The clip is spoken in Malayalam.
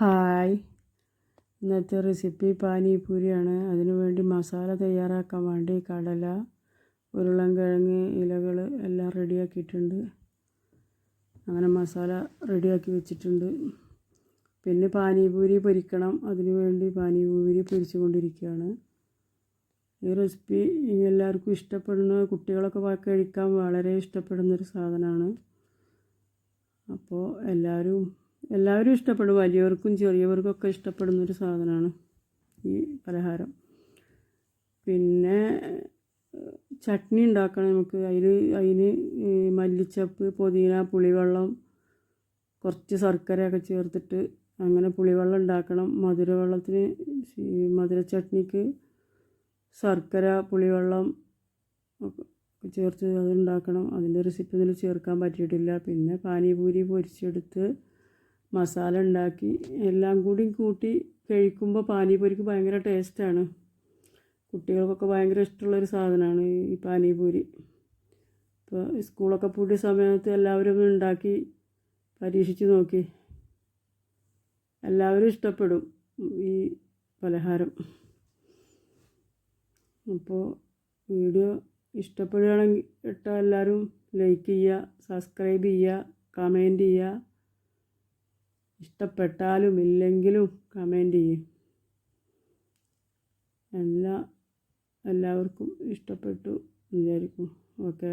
ഹായ്. ഇന്നത്തെ റെസിപ്പി പാനിപൂരിയാണ് അതിനുവേണ്ടി മസാല തയ്യാറാക്കാൻ വേണ്ടി കടല ഉരുളൻകിഴങ്ങ് ഇലകൾ എല്ലാം റെഡിയാക്കിയിട്ടുണ്ട്. അങ്ങനെ മസാല റെഡിയാക്കി വെച്ചിട്ടുണ്ട്. പിന്നെ പാനിപൂരി പൊരിക്കണം. അതിനുവേണ്ടി പാനിപൂരി പൊരിച്ചു കൊണ്ടിരിക്കുകയാണ് ഈ റെസിപ്പി എല്ലാവർക്കും ഇഷ്ടപ്പെടുന്ന കുട്ടികളൊക്കെ കഴിക്കാൻ വളരെ ഇഷ്ടപ്പെടുന്നൊരു സാധനമാണ്. അപ്പോൾ എല്ലാവരും എല്ലാവരും ഇഷ്ടപ്പെടും. വലിയവർക്കും ചെറിയവർക്കൊക്കെ ഇഷ്ടപ്പെടുന്നൊരു സാധനമാണ് ഈ പലഹാരം. പിന്നെ ചട്നി ഉണ്ടാക്കണം നമുക്ക്. അതിൽ അതിന് മല്ലിച്ചപ്പ് പുതിന പുളിവെള്ളം കുറച്ച് ശർക്കരയൊക്കെ ചേർത്തിട്ട് അങ്ങനെ പുളിവെള്ളം ഉണ്ടാക്കണം. മധുരവെള്ളത്തിന് മധുര ചട്നിക്ക് ശർക്കര പുളിവെള്ളം ചേർത്ത് അത് ഉണ്ടാക്കണം. അതിന്റെ റെസിപ്പി ഇതിൽ ചേർക്കാൻ പറ്റിയിട്ടില്ല. പിന്നെ പാനിപൂരി പൊരിച്ചെടുത്ത് മസാല ഉണ്ടാക്കി എല്ലാം കൂടി കൂട്ടി കഴിക്കുമ്പോൾ പാനിപൂരിക്ക് ഭയങ്കര ടേസ്റ്റാണ്. കുട്ടികൾക്കൊക്കെ ഭയങ്കര ഇഷ്ടമുള്ളൊരു സാധനമാണ് ഈ പാനിപൂരി. ഇപ്പോൾ സ്കൂളൊക്കെ പൂട്ടിയ സമയത്ത് എല്ലാവരും ഉണ്ടാക്കി പരീക്ഷിച്ച് നോക്കി. എല്ലാവരും ഇഷ്ടപ്പെടും ഈ പലഹാരം. അപ്പോൾ വീഡിയോ ഇഷ്ടപ്പെടുകയാണെങ്കിൽ ഇട്ടാൽ എല്ലാവരും ലൈക്ക് ചെയ്യുക സബ്സ്ക്രൈബ് ചെയ്യുക കമന്റ് ചെയ്യുക. ഇഷ്ടപ്പെട്ടാലും ഇല്ലെങ്കിലും കമന്റ് ചെയ്യും. എല്ലാ എല്ലാവർക്കും ഇഷ്ടപ്പെട്ടു വിചാരിക്കും ഓക്കേ